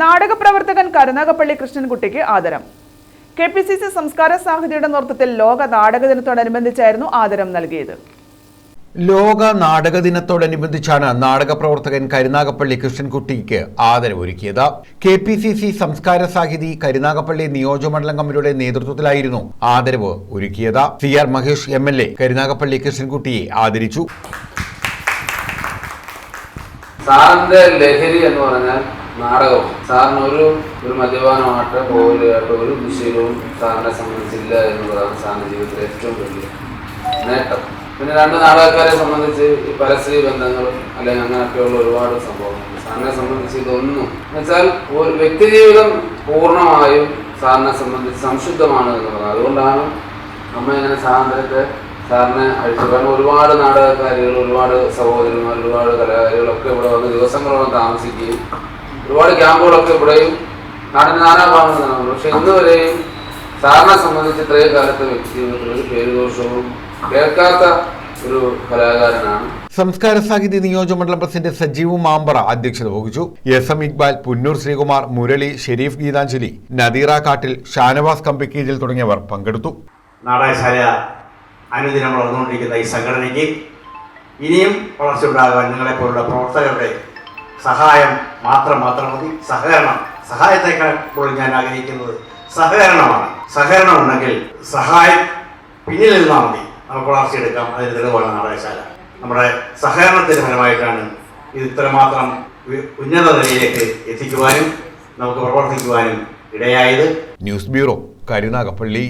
നാടകപ്രവർത്തകൻ കരുനാഗപ്പള്ളി കൃഷ്ണൻകുട്ടിക്ക് ആദരം. K P C C സംസ്കാര സാഹിതിയുടെ നേതൃത്വത്തിൽ ലോക നാടക ദിനത്തോടനുബന്ധിച്ചായിരുന്നു ആദരം നൽകിയത്. ലോക നാടക ദിനത്തോടനുബന്ധിച്ചാണ് നാടക പ്രവർത്തകൻ കരുനാഗപ്പള്ളി കൃഷ്ണൻകുട്ടിക്ക് ആദരവൊരുക്കിയത് K P C C Samskara Sahithi Karunagappally നിയോജകമണ്ഡലം കമ്മിറ്റിയുടെ നേതൃത്വത്തിലായിരുന്നു ആദരവ് ഒരുക്കിയത്. C R Mahesh M L A Karunagappally കൃഷ്ണൻകുട്ടിയെ ആദരിച്ചു. സാറിന്റെ ലഹരി എന്ന് പറഞ്ഞാൽ നാടകവും. സാറിന് ഒരു ഒരു മദ്യപാനമായിട്ട് പോലെയായിട്ട് ഒരു ദുശീലവും സാറിനെ സംബന്ധിച്ചില്ല എന്നുള്ളതാണ് സാറിന്റെ ജീവിതത്തിലെ ഏറ്റവും വലിയ നേട്ടം. പിന്നെ രണ്ട് നാടകക്കാരെ സംബന്ധിച്ച് ഈ പരസ്യ ബന്ധങ്ങളും അല്ലെങ്കിൽ അങ്ങനെയൊക്കെയുള്ള ഒരുപാട് സംഭവങ്ങൾ സാറിനെ സംബന്ധിച്ച് ഇതൊന്നും എന്നുവെച്ചാൽ ഒരു വ്യക്തിജീവിതം പൂർണമായും സാറിനെ സംബന്ധിച്ച് സംശുദ്ധമാണ് എന്നുള്ളത് അതുകൊണ്ടാണ് അമ്മ ഇങ്ങനെ സാറിന്റെ സാറിനെ അഴിച്ചു. കാരണം ഒരുപാട് നാടകക്കാരികൾ ഒരുപാട് സഹോദരന്മാർ ഒരുപാട് കലാകാരികളൊക്കെ ഇവിടെ വന്ന് ദിവസങ്ങളോളം താമസിക്കുകയും ഒരുപാട് ക്യാമ്പുകളൊക്കെ ഇവിടെയും നാടിന് നാനാഭാഗങ്ങളിൽ നടന്നു പക്ഷെ ഇന്ന് വരെയും സാറിനെ സംബന്ധിച്ച് ഇത്രയും കാലത്തെ വ്യക്തി ജീവിതത്തിൽ ഒരു പേരുദോഷവും കേൾക്കാത്ത ഒരു കലാകാരനാണ്. സംസ്കാര സാഹിതി നിയോജകമണ്ഡലം പ്രസിഡന്റ് സജീവ് മാമ്പറ അധ്യക്ഷത വഹിച്ചു. എസ് എം ഇക്ബാൽ പുന്നൂർ ശ്രീകുമാർ മുരളി ഷെരീഫ് ഗീതാഞ്ജലി നദീറ കാട്ടിൽ ഷാനവാസ് കമ്പിക്കീജിൽ തുടങ്ങിയവർ പങ്കെടുത്തു. നാടകശാല അനുദിനം വളർന്നുകൊണ്ടിരിക്കുന്ന ഈ സംഘടനയ്ക്ക് ഇനിയും വളർച്ച ഉണ്ടാകാൻ നിങ്ങളെപ്പോലുള്ള പ്രവർത്തകരുടെ സഹായം മാത്രം മാത്രം മതി. സഹകരണം സഹായത്തേക്കാൾ ഇപ്പോൾ ഞാൻ ആഗ്രഹിക്കുന്നത് സഹകരണമാണ്. സഹകരണം ഉണ്ടെങ്കിൽ സഹായം പിന്നിൽ നിന്നാൽ മതി. നമുക്ക് വളർച്ചയെടുക്കാം. അതിന് തെളിവാണ് നാടകശാല. നമ്മുടെ സഹകരണത്തിന്റെ ഫലമായിട്ടാണ് ഇത് ഇത്രമാത്രം ഉന്നത നിലയിലേക്ക് എത്തിക്കുവാനും നമുക്ക് പ്രവർത്തിക്കുവാനും ഇടയായത്. News bureau Karunagappally.